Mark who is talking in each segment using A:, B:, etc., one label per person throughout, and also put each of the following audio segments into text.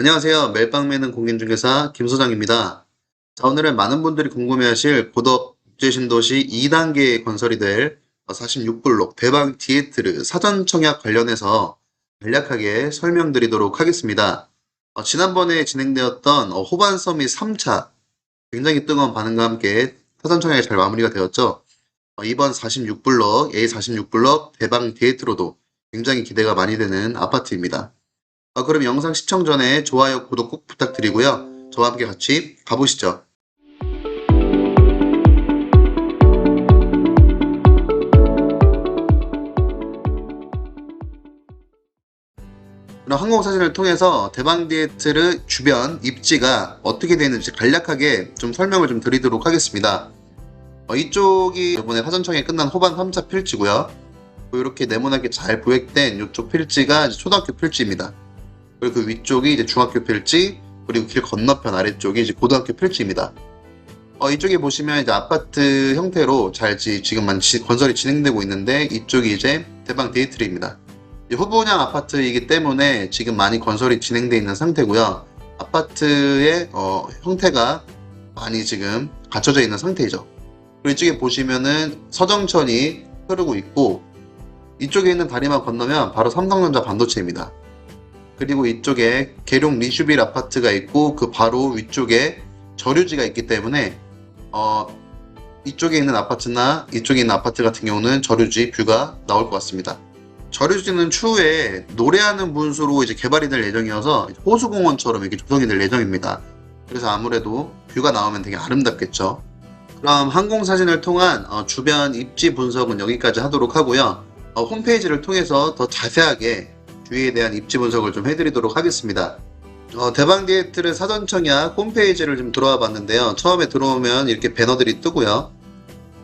A: 안녕하세요. 멜빵매는 공인중개사 김소장입니다. 자, 오늘은 많은 분들이 궁금해하실 고덕 국제신도시 2단계 건설이 될 46블록 대방 디에트르 사전 청약 관련해서 간략하게 설명드리도록 하겠습니다. 어, 지난번에 진행되었던 어, 호반 서밋 3차 굉장히 뜨거운 반응과 함께 사전 청약이 잘 마무리가 되었죠. 어, 이번 46블록, A46블록 대방 디에트로도 굉장히 기대가 많이 되는 아파트입니다. 어, 그럼 영상 시청 전에 좋아요, 구독 꼭 부탁드리고요. 저와 함께 같이 가보시죠. 그럼 항공 사진을 통해서 대방디에트르 주변 입지가 어떻게 되는지 간략하게 좀 설명을 좀 드리도록 하겠습니다. 어, 이쪽이 이번에 사전청에 끝난 호반 3차 필지고요. 이렇게 네모나게 잘 부획된 이쪽 필지가 초등학교 필지입니다. 그리고 그 위쪽이 이제 중학교 필지, 그리고 길 건너편 아래쪽이 이제 고등학교 필지입니다. 어, 이쪽에 보시면 이제 아파트 형태로 잘 지, 지금 지, 건설이 진행되고 있는데 이쪽이 이제 대방 데이트리입니다. 후분양 아파트이기 때문에 지금 많이 건설이 진행되어 있는 상태고요. 아파트의 어, 형태가 많이 지금 갖춰져 있는 상태이죠. 그리고 이쪽에 보시면은 서정천이 흐르고 있고 이쪽에 있는 다리만 건너면 바로 삼성전자 반도체입니다. 그리고 이쪽에 계룡 리슈빌 아파트가 있고 그 바로 위쪽에 저류지가 있기 때문에 어, 이쪽에 있는 아파트나 이쪽에 있는 아파트 같은 경우는 저류지 뷰가 나올 것 같습니다. 저류지는 추후에 노래하는 분수로 이제 개발이 될 예정이어서 호수공원처럼 이렇게 조성이 될 예정입니다. 그래서 아무래도 뷰가 나오면 되게 아름답겠죠. 그럼 항공사진을 통한 어, 주변 입지 분석은 여기까지 하도록 하고요. 어, 홈페이지를 통해서 더 자세하게 주위에 대한 입지 분석을 좀 해드리도록 하겠습니다. 어, 대방 디에트를 사전 청약 홈페이지를 좀 들어와 봤는데요. 처음에 들어오면 이렇게 배너들이 뜨고요.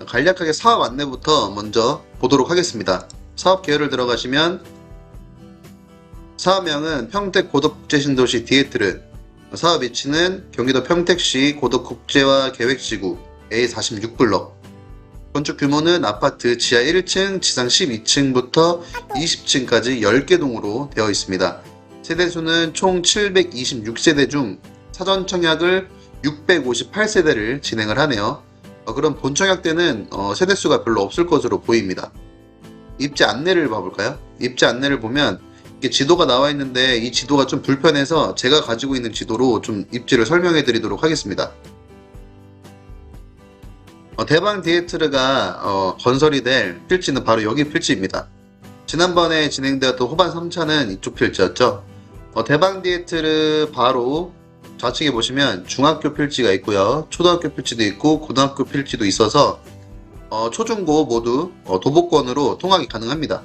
A: 간략하게 사업 안내부터 먼저 보도록 하겠습니다. 사업 계열을 들어가시면 사업명은 평택 고덕국제신도시 디에트르 사업 위치는 경기도 평택시 고덕국제화 계획지구 A46블럭 건축 규모는 아파트 지하 1층, 지상 12층부터 20층까지 10개 동으로 되어 있습니다. 세대수는 총 726세대 중 사전 청약을 658세대를 진행을 하네요. 어, 그럼 본 청약 때는 어, 세대수가 별로 없을 것으로 보입니다. 입지 안내를 봐볼까요? 입지 안내를 보면 이게 지도가 나와 있는데 이 지도가 좀 불편해서 제가 가지고 있는 지도로 좀 입지를 설명해 드리도록 하겠습니다. 어, 대방 디에트르가 어, 건설이 될 필지는 바로 여기 필지입니다. 지난번에 진행되었던 호반 3차는 이쪽 필지였죠. 어, 대방 디에트르 바로 좌측에 보시면 중학교 필지가 있고요. 초등학교 필지도 있고 고등학교 필지도 있어서 어, 초중고 모두 어, 도보권으로 통학이 가능합니다.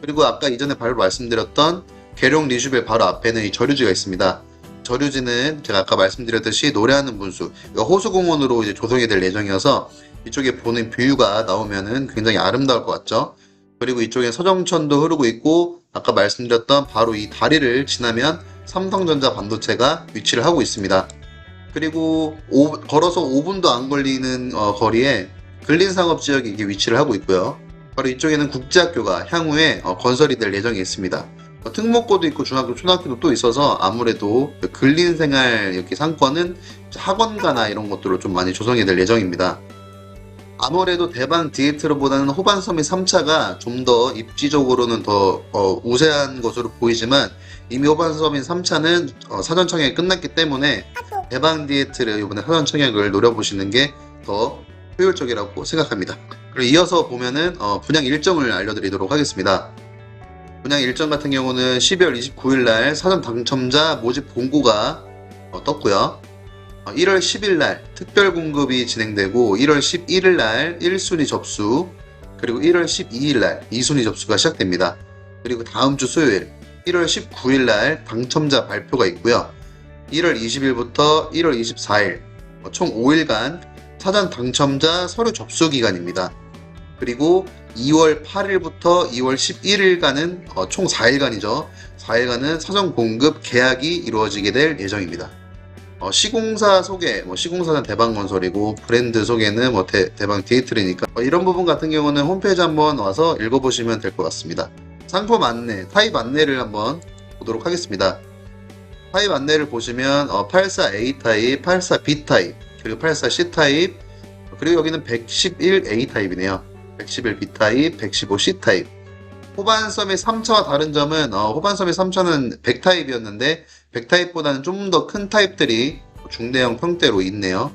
A: 그리고 아까 이전에 바로 말씀드렸던 계룡 리슈벨 바로 앞에는 이 저류지가 있습니다. 저류지는 제가 아까 말씀드렸듯이 노래하는 분수, 호수공원으로 이제 조성이 될 예정이어서 이쪽에 보는 뷰가 나오면은 굉장히 아름다울 것 같죠. 그리고 이쪽에 서정천도 흐르고 있고 아까 말씀드렸던 바로 이 다리를 지나면 삼성전자 반도체가 위치를 하고 있습니다. 그리고 오, 걸어서 5분도 안 걸리는 어, 거리에 근린상업 지역이 이게 위치를 하고 있고요. 바로 이쪽에는 국제학교가 향후에 어, 건설이 될 예정이 있습니다. 어, 특목고도 있고 중학교, 초등학교도 또 있어서 아무래도 그 근린 생활 이렇게 상권은 학원가나 이런 것들로 좀 많이 조성이 될 예정입니다. 아무래도 대방 디에트로보다는 호반섬이 3차가 좀 더 입지적으로는 더 어, 우세한 것으로 보이지만 이미 호반섬인 3차는 어, 사전 청약이 끝났기 때문에 대방 디에트를 이번에 사전 청약을 노려보시는 게 더 효율적이라고 생각합니다. 그리고 이어서 보면은 어, 분양 일정을 알려드리도록 하겠습니다. 분양 일정 같은 경우는 12월 29일 날 사전 당첨자 모집 공고가 어, 떴고요. 1월 10일 날 특별 공급이 진행되고 1월 11일 날 1순위 접수 그리고 1월 12일 날 2순위 접수가 시작됩니다. 그리고 다음 주 수요일 1월 19일 날 당첨자 발표가 있고요. 1월 20일부터 1월 24일 어, 총 5일간 사전 당첨자 서류 접수 기간입니다. 그리고 2월 8일부터 2월 11일간은 어, 총 4일간이죠. 4일간은 사전 공급 계약이 이루어지게 될 예정입니다. 어, 시공사 소개, 뭐 시공사는 대방 건설이고 브랜드 소개는 뭐 대, 방 디에이트리니까 어, 이런 부분 같은 경우는 홈페이지 한번 와서 읽어보시면 될 것 같습니다. 상품 안내, 타입 안내를 한번 보도록 하겠습니다. 타입 안내를 보시면 어, 84A 타입, 84B 타입, 그리고 84C 타입, 그리고 여기는 111A 타입이네요. 111B 타입, 115C 타입. 호반 썸의 3차와 다른 점은 어, 호반 썸의 3차는 100 타입이었는데 100 타입보다는 좀 더 큰 타입들이 중대형 평대로 있네요.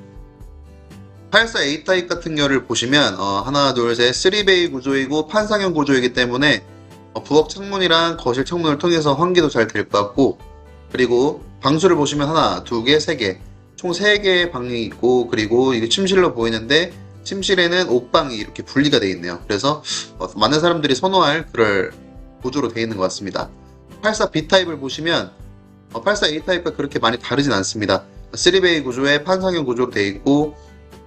A: 84A 타입 같은 경우를 보시면 어, 하나, 둘, 셋, 3베이 구조이고 판상형 구조이기 때문에 어, 부엌 창문이랑 거실 창문을 통해서 환기도 잘 될 것 같고 그리고 방수를 보시면 하나, 두 개, 세 개, 총 세 개의 방이 있고 그리고 이게 침실로 보이는데 침실에는 옷방이 이렇게 분리가 되어 있네요. 그래서 어, 많은 사람들이 선호할 그럴 구조로 되어 있는 것 같습니다. 84B 타입을 보시면 84A 타입과 그렇게 많이 다르진 않습니다. 3베이 구조의 판상형 구조로 되어 있고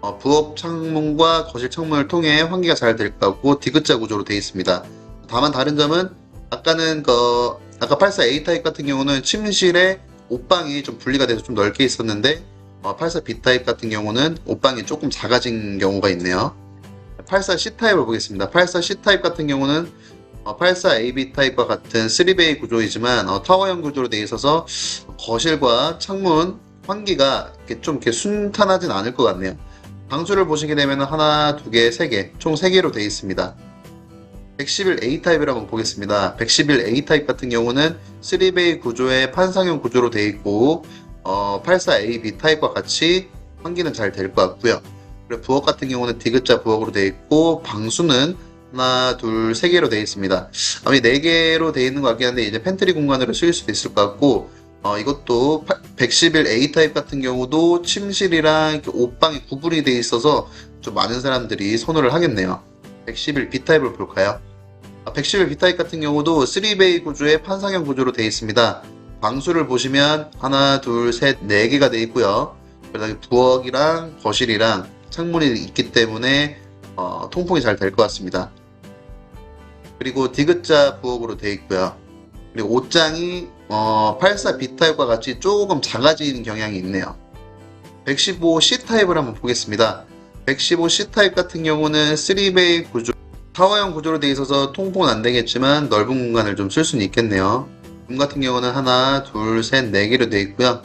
A: 어, 부엌 창문과 거실 창문을 통해 환기가 잘될것 같고 디귿자 구조로 되어 있습니다. 다만 다른 점은 아까는 그 아까 84A 타입 같은 경우는 침실에 옷방이 좀 분리가 돼서 좀 넓게 있었는데 어, 84B 타입 같은 경우는 옷방이 조금 작아진 경우가 있네요. 84C 타입을 보겠습니다. 84C 타입 같은 경우는 어, 84AB 타입과 같은 3베이 구조이지만 어, 타워형 구조로 되어 있어서 거실과 창문 환기가 이렇게 좀 이렇게 순탄하진 않을 것 같네요. 방수를 보시게 되면 하나, 두 개, 세 개, 총 세 개로 되어 있습니다. 111A 타입을 한번 보겠습니다. 111A 타입 같은 경우는 3베이 구조의 판상형 구조로 되어 있고 어, 84AB 타입과 같이 환기는 잘 될 것 같고요. 그리고 부엌 같은 경우는 디귿자 부엌으로 되어 있고 방수는 하나, 둘, 세 개로 되어 있습니다. 아마 네 개로 되어 있는 것 같긴 한데 이제 팬트리 공간으로 쓰일 수도 있을 것 같고 어, 이것도 111A 타입 같은 경우도 침실이랑 옷방이 구분이 되어 있어서 좀 많은 사람들이 선호를 하겠네요. 111B 타입을 볼까요? 111B 타입 같은 경우도 3베이 구조의 판상형 구조로 되어 있습니다. 방수를 보시면 하나, 둘, 셋, 네 개가 되어 있고요. 그다음에 부엌이랑 거실이랑 창문이 있기 때문에 어, 통풍이 잘 될 것 같습니다. 그리고 디귿자 부엌으로 되어 있고요. 그리고 옷장이 어, 84B 타입과 같이 조금 작아지는 경향이 있네요. 115C 타입을 한번 보겠습니다. 115C 타입 같은 경우는 3베이 구조, 타워형 구조로 되어 있어서 통풍은 안 되겠지만 넓은 공간을 좀 쓸 수는 있겠네요. 룸 같은 경우는 하나, 둘, 셋, 네 개로 되어 있고요.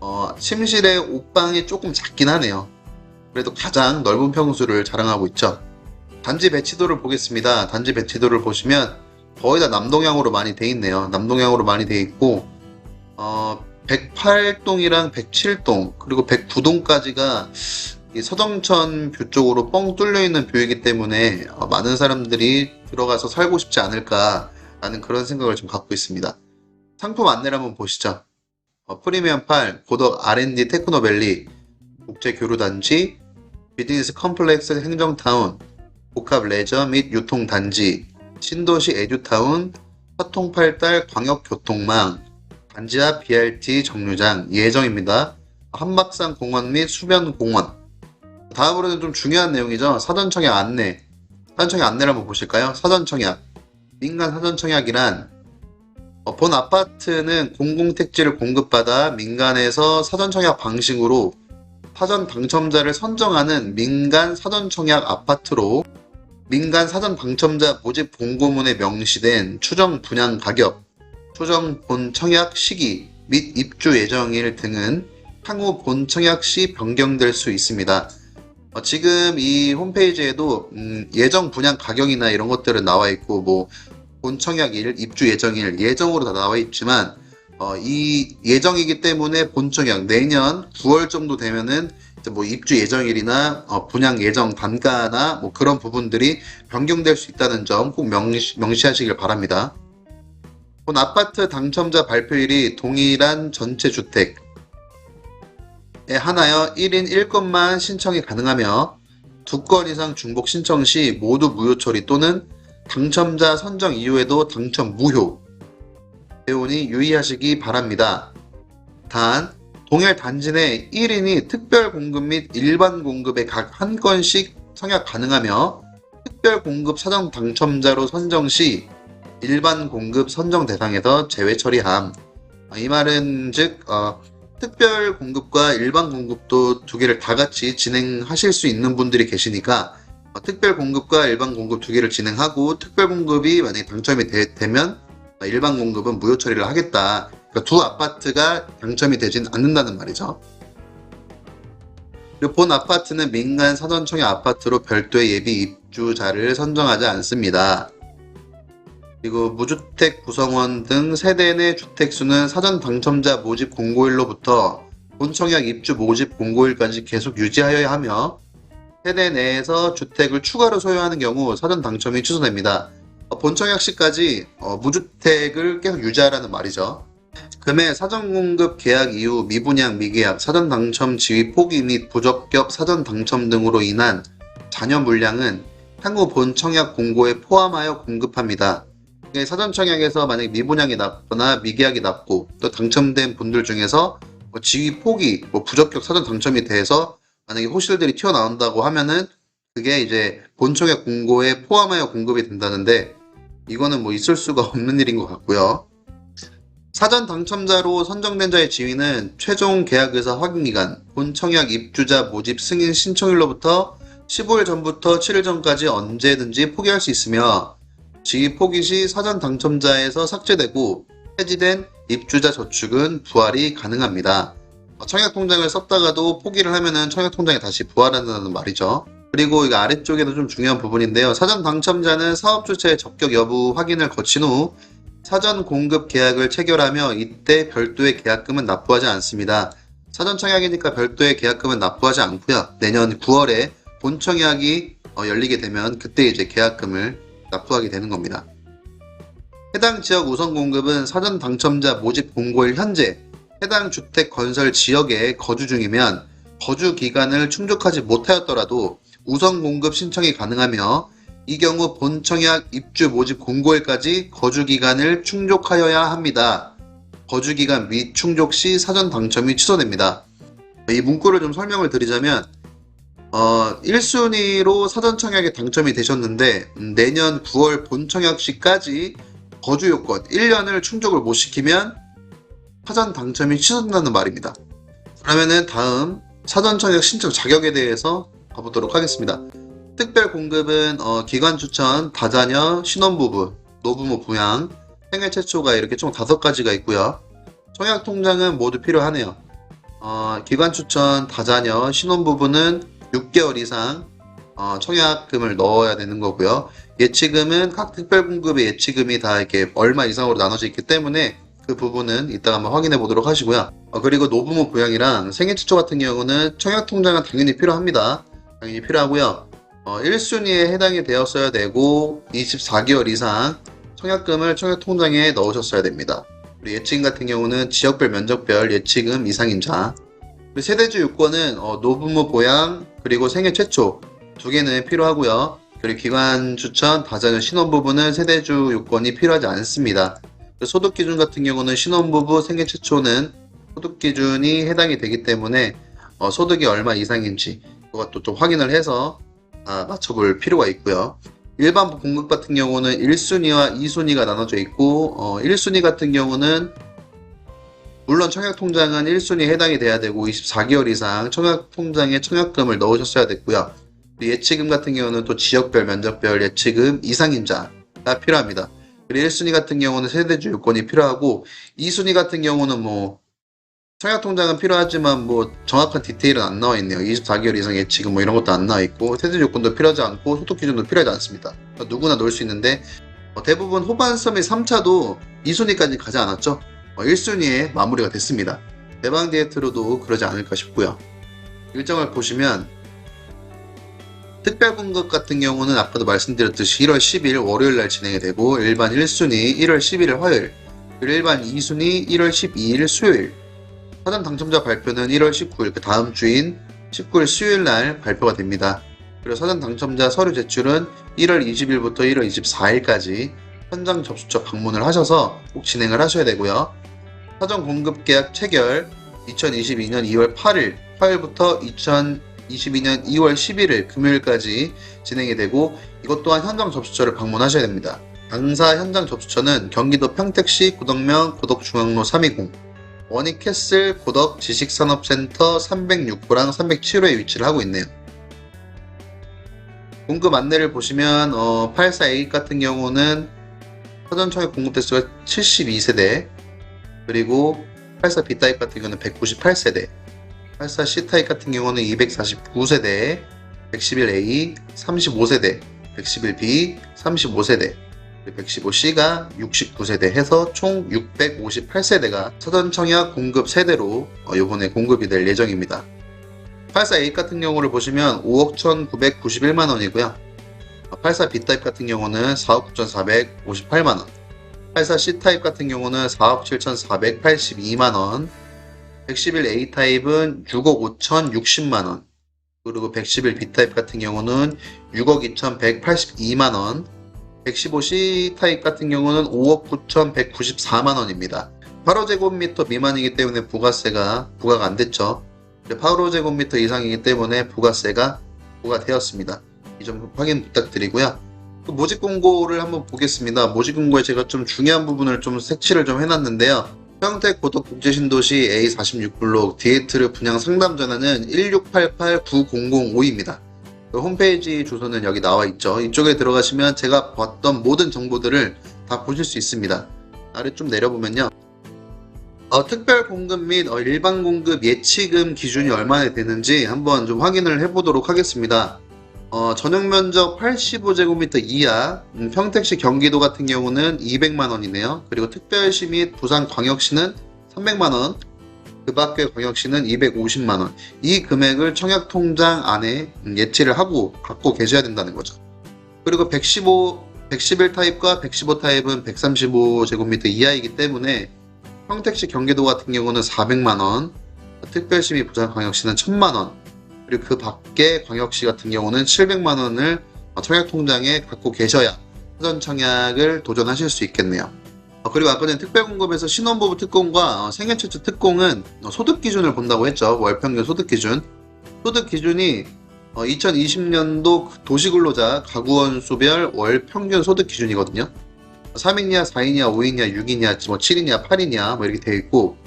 A: 어, 침실의 옷방이 조금 작긴 하네요. 그래도 가장 넓은 평수를 자랑하고 있죠. 단지 배치도를 보겠습니다. 단지 배치도를 보시면 거의 다 남동향으로 많이 돼 있네요. 남동향으로 많이 돼 있고 어, 108동이랑 107동 그리고 109동까지가 이 서정천 뷰 쪽으로 뻥 뚫려 있는 뷰이기 때문에 어, 많은 사람들이 들어가서 살고 싶지 않을까라는 그런 생각을 좀 갖고 있습니다. 상품 안내를 한번 보시죠. 어, 프리미엄 8 고덕 R&D 테크노밸리 국제교류단지 비즈니스 컴플렉스 행정타운 복합 레저 및 유통단지 신도시 에듀타운 서통팔달 광역교통망 단지 앞 BRT 정류장 예정입니다. 한박산 공원 및 수변 공원 다음으로는 좀 중요한 내용이죠. 사전청약 안내 사전청약 안내를 한번 보실까요? 사전청약 민간 사전청약이란 어, 본 아파트는 공공택지를 공급받아 민간에서 사전청약 방식으로 사전 당첨자를 선정하는 민간 사전청약 아파트로 민간 사전 당첨자 모집 공고문에 명시된 추정 분양 가격, 추정 본 청약 시기 및 입주 예정일 등은 향후 본 청약 시 변경될 수 있습니다. 어, 지금 이 홈페이지에도 음, 예정 분양 가격이나 이런 것들은 나와 있고 뭐 본 청약일, 입주 예정일 예정으로 다 나와 있지만 어, 이 예정이기 때문에 본 청약 내년 9월 정도 되면은 뭐 입주 예정일이나 어, 분양 예정 단가나 뭐 그런 부분들이 변경될 수 있다는 점 꼭 명시, 명시하시길 바랍니다. 본 아파트 당첨자 발표일이 동일한 전체 주택에 하나여 1인 1건만 신청이 가능하며 두 건 이상 중복 신청 시 모두 무효 처리 또는 당첨자 선정 이후에도 당첨 무효 배우니 유의하시기 바랍니다. 단 동일 단지 내 1인이 특별 공급 및 일반 공급에 각 한 건씩 청약 가능하며 특별 공급 사전 당첨자로 선정 시 일반 공급 선정 대상에서 제외 처리함. 아, 이 말은 즉 어, 특별 공급과 일반 공급도 두 개를 다 같이 진행하실 수 있는 분들이 계시니까 어, 특별 공급과 일반 공급 두 개를 진행하고 특별 공급이 만약에 당첨이 되, 면 일반 공급은 무효 처리를 하겠다. 그러니까 두 아파트가 당첨이 되진 않는다는 말이죠. 본 아파트는 민간 사전청약 아파트로 별도의 예비 입주자를 선정하지 않습니다. 그리고 무주택 구성원 등 세대 내 주택수는 사전 당첨자 모집 공고일로부터 본청약 입주 모집 공고일까지 계속 유지하여야 하며 세대 내에서 주택을 추가로 소유하는 경우 사전 당첨이 취소됩니다. 어, 본청약 시까지 어, 무주택을 계속 유지하라는 말이죠. 금해 사전 공급 계약 이후 미분양 미계약, 사전 당첨 지위 포기 및 부적격 사전 당첨 등으로 인한 잔여 물량은 향후 본청약 공고에 포함하여 공급합니다. 사전 청약에서 만약 미분양이 났거나 미계약이 났고 또 당첨된 분들 중에서 뭐 지위 포기, 뭐 부적격 사전 당첨이 돼서 만약에 호실들이 튀어나온다고 하면은 그게 이제 본청약 공고에 포함하여 공급이 된다는데 이거는 뭐 있을 수가 없는 일인 것 같고요. 사전 당첨자로 선정된 자의 지위는 최종 계약 의사 확인 기간, 본 청약 입주자 모집 승인 신청일로부터 15일 전부터 7일 전까지 언제든지 포기할 수 있으며 지위 포기 시 사전 당첨자에서 삭제되고 폐지된 입주자 저축은 부활이 가능합니다. 어, 청약 통장을 썼다가도 포기를 하면은 청약 통장에 다시 부활한다는 말이죠. 그리고 이거 아래쪽에도 좀 중요한 부분인데요. 사전 당첨자는 사업 주체의 적격 여부 확인을 거친 후 사전 공급 계약을 체결하며 이때 별도의 계약금은 납부하지 않습니다. 사전 청약이니까 별도의 계약금은 납부하지 않고요. 내년 9월에 본 청약이 어, 열리게 되면 그때 이제 계약금을 납부하게 되는 겁니다. 해당 지역 우선 공급은 사전 당첨자 모집 공고일 현재 해당 주택 건설 지역에 거주 중이면 거주 기간을 충족하지 못하였더라도 우선 공급 신청이 가능하며 이 경우 본청약 입주 모집 공고일까지 거주 기간을 충족하여야 합니다. 거주 기간 미충족 시 사전 당첨이 취소됩니다. 이 문구를 좀 설명을 드리자면 어, 1순위로 사전 청약에 당첨이 되셨는데 음, 내년 9월 본청약 시까지 거주 요건 1년을 충족을 못 시키면 사전 당첨이 취소된다는 말입니다. 그러면은 다음 사전 청약 신청 자격에 대해서 가보도록 하겠습니다. 특별 공급은 어, 기관 추천, 다자녀, 신혼부부, 노부모 부양, 생애 최초가 이렇게 총 다섯 가지가 있고요. 청약 통장은 모두 필요하네요. 어, 기관 추천, 다자녀, 신혼부부는 6개월 이상 어, 청약금을 넣어야 되는 거고요. 예치금은 각 특별 공급의 예치금이 다 이렇게 얼마 이상으로 나눠져 있기 때문에 그 부분은 이따가 한번 확인해 보도록 하시고요. 어, 그리고 노부모 부양이랑 생애 최초 같은 경우는 청약 통장은 당연히 필요합니다. 당연히 필요하고요. 어, 1순위에 해당이 되었어야 되고 24개월 이상 청약금을 청약 통장에 넣으셨어야 됩니다. 그리고 예치금 같은 경우는 지역별 면적별 예치금 이상임자 그리고 세대주 요건은 어, 노부모 보양 그리고 생애 최초 두 개는 필요하고요. 그리고 기관 추천, 다자녀 신혼부부는 세대주 요건이 필요하지 않습니다. 소득 기준 같은 경우는 신혼부부 생애 최초는 소득 기준이 해당이 되기 때문에 어, 소득이 얼마 이상인지 그것도 좀 확인을 해서 아, 맞춰볼 필요가 있고요. 일반 공급 같은 경우는 1순위와 2순위가 나눠져 있고 어, 1순위 같은 경우는 물론 청약통장은 1순위에 해당이 돼야 되고 24개월 이상 청약통장에 청약금을 넣으셨어야 됐고요. 예치금 같은 경우는 또 지역별 면적별 예치금 이상임자가 필요합니다. 그리고 1순위 같은 경우는 세대주 요건이 필요하고 2순위 같은 경우는 뭐 청약 통장은 필요하지만 뭐 정확한 디테일은 안 나와 있네요. 24개월 이상 예치금 뭐 이런 것도 안 나와 있고 세대 조건도 필요하지 않고 소득 기준도 필요하지 않습니다. 그러니까 누구나 넣을 수 있는데 어, 대부분 호반섬 및 3차도 2순위까지 가지 않았죠. 어, 1순위에 마무리가 됐습니다. 대방 디에트로도 그러지 않을까 싶고요. 일정을 보시면 특별 공급 같은 경우는 아까도 말씀드렸듯이 1월 10일 월요일 날 진행이 되고 일반 1순위 1월 11일 화요일 그리고 일반 2순위 1월 12일 수요일 사전 당첨자 발표는 1월 19일 그 다음 주인 19일 수요일 날 발표가 됩니다. 그리고 사전 당첨자 서류 제출은 1월 20일부터 1월 24일까지 현장 접수처 방문을 하셔서 꼭 진행을 하셔야 되고요. 사전 공급 계약 체결 2022년 2월 8일 화요일부터 2022년 2월 11일 금요일까지 진행이 되고 이것 또한 현장 접수처를 방문하셔야 됩니다. 당사 현장 접수처는 경기도 평택시 구덕면 고덕중앙로 320 원익캐슬 고덕 지식산업센터 306호랑 307호에 위치를 하고 있네요. 공급 안내를 보시면 어, 84A 같은 경우는 사전 청약 공급 대수가 72세대 그리고 84 B타입 같은 경우는 198세대, 84 C타입 같은 경우는 249세대, 111A 35세대, 111B 35세대, 115C가 69세대 해서 총 658세대가 사전 청약 공급 세대로 어, 이번에 공급이 될 예정입니다. 84A 같은 경우를 보시면 5억 1,991만 원이고요. 84 B타입 같은 경우는 4억 9,458만 원, 84 C타입 같은 경우는 4억 7,482만 원, 111A 타입은 6억 5,060만 원, 그리고 111 B타입 같은 경우는 6억 2,182만 원, 115C 타입 같은 경우는 5억 9,194만 원입니다. 8호제곱미터 미만이기 때문에 부가세가 부과가 안 됐죠. 8호제곱미터 이상이기 때문에 부가세가 부과되었습니다. 이 점 확인 부탁드리고요. 그 모집 공고를 한번 보겠습니다. 모집 공고에 제가 좀 중요한 부분을 좀 색칠을 좀 해놨는데요. 평택 고덕 국제신도시 A46블록 디에트르 분양 상담 전화는 1688900입니다. 그 홈페이지 주소는 여기 나와 있죠. 이쪽에 들어가시면 제가 봤던 모든 정보들을 다 보실 수 있습니다. 아래 좀 내려보면요. 어, 특별 공급 및 어, 일반 공급 예치금 기준이 얼마나 되는지 한번 좀 확인을 해보도록 하겠습니다. 어, 전용 면적 85제곱미터 이하, 음, 평택시 경기도 같은 경우는 200만 원이네요. 그리고 특별시 및 부산광역시는 300만 원, 그 밖의 광역시는 250만 원. 이 금액을 청약 통장 안에 음, 예치를 하고 갖고 계셔야 된다는 거죠. 그리고 115, 111 타입과 115 타입은 135제곱미터 이하이기 때문에 평택시 경기도 같은 경우는 400만 원, 특별시 및 부산광역시는 1000만 원, 그리고 그 밖에 광역시 같은 경우는 700만 원을 청약 통장에 갖고 계셔야 사전 청약을 도전하실 수 있겠네요. 어, 그리고 아까 전에 특별공급에서 신혼부부 특공과 어, 생애 최초 특공은 어, 소득 기준을 본다고 했죠. 월평균 소득 기준. 소득 기준이 2020년도 도시근로자 가구원 수별 월 평균 소득 기준이거든요. 3인이냐, 4인이냐, 5인이냐, 6인이냐, 뭐 7인이냐, 8인이냐 뭐 이렇게 되어 있고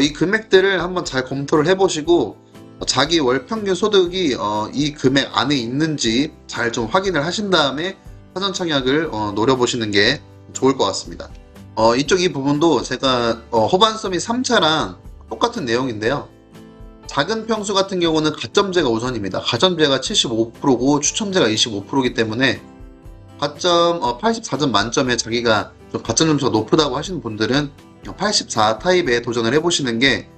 A: 이 금액들을 한번 잘 검토를 해보시고 자기 월 평균 소득이 어, 이 금액 안에 있는지 잘 좀 확인을 하신 다음에 사전 청약을 어, 노려보시는 게 좋을 것 같습니다. 어, 이쪽 이 부분도 제가 어, 호반섬이 3차랑 똑같은 내용인데요. 작은 평수 같은 경우는 가점제가 우선입니다. 가점제가 75%고 추첨제가 25%이기 때문에 가점 84점 만점에 자기가 좀 가점 점수가 높다고 하시는 분들은 84 타입에 도전을 해보시는 게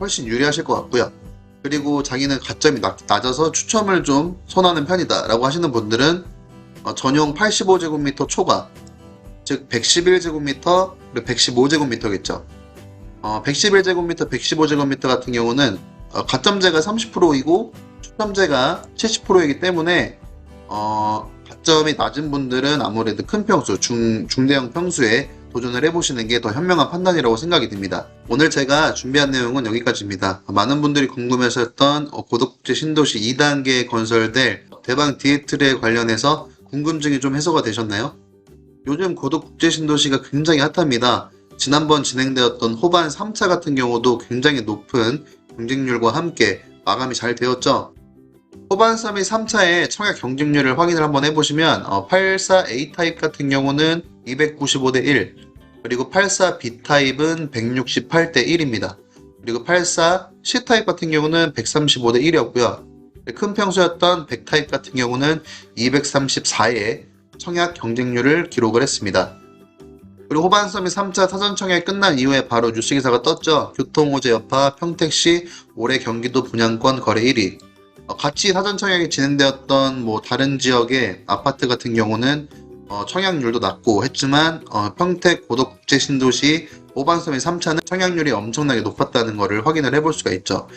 A: 훨씬 유리하실 것 같고요. 그리고 자기는 가점이 낮, 아서 추첨을 좀 선호하는 편이다 라고 하시는 분들은 어, 전용 85제곱미터 초과 즉 111제곱미터 그리고 115제곱미터겠죠. 어, 111제곱미터 115제곱미터 같은 경우는 어, 가점제가 30%이고 추첨제가 70%이기 때문에 어, 가점이 낮은 분들은 아무래도 큰 평수 중, 중대형 평수에 도전을 해보시는 게 더 현명한 판단이라고 생각이 듭니다. 오늘 제가 준비한 내용은 여기까지입니다. 많은 분들이 궁금해하셨던 고덕국제 신도시 2단계에 건설될 대방 디에트에 관련해서 궁금증이 좀 해소가 되셨나요? 요즘 고덕국제 신도시가 굉장히 핫합니다. 지난번 진행되었던 호반 3차 같은 경우도 굉장히 높은 경쟁률과 함께 마감이 잘 되었죠. 호반 3위 3차의 청약 경쟁률을 확인을 한번 해보시면 84A 타입 같은 경우는 295대 1 그리고 84B 타입은 168대 1입니다. 그리고 84 C 타입 같은 경우는 135대 1이었고요. 큰 평수였던 100 타입 같은 경우는 234의 청약 경쟁률을 기록을 했습니다. 그리고 호반섬이 3차 사전 청약이 끝난 이후에 바로 뉴스 기사가 떴죠. 교통 호재 여파 평택시 올해 경기도 분양권 거래 1위. 어, 같이 사전 청약이 진행되었던 뭐 다른 지역의 아파트 같은 경우는 어, 청약률도 낮고 했지만 어, 평택 고덕국제 신도시 오반섬의 3차는 청약률이 엄청나게 높았다는 것을 확인을 해볼 수가 있죠.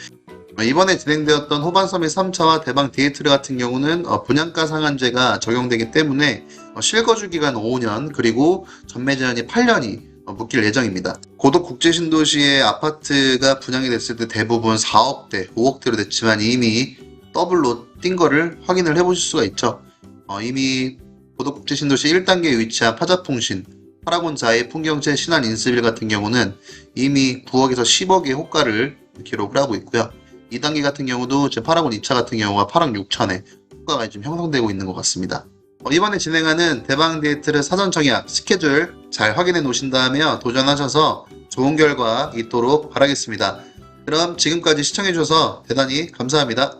A: 어, 이번에 진행되었던 호반섬의 3차와 대방 디에트르 같은 경우는 어, 분양가 상한제가 적용되기 때문에 어, 실거주 기간 5년 그리고 전매 제한이 8년이 어, 묶일 예정입니다. 고덕 국제신도시의 아파트가 분양이 됐을 때 대부분 4억대, 5억대로 됐지만 이미 더블로 뛴 거를 확인을 해보실 수가 있죠. 어, 이미 고덕국제신도시 1단계에 위치한 파자통신, 파라곤자의 풍경채 신안 인스빌 같은 경우는 이미 9억에서 10억의 호가를 기록을 하고 있고요. 2단계 같은 경우도 지금 파라곤 2차 같은 경우가 8억 6천에 호가가 지금 형성되고 있는 것 같습니다. 어, 이번에 진행하는 대방 데이트를 사전 청약 스케줄 잘 확인해 놓으신 다음에 도전하셔서 좋은 결과 있도록 바라겠습니다. 그럼 지금까지 시청해주셔서 대단히 감사합니다.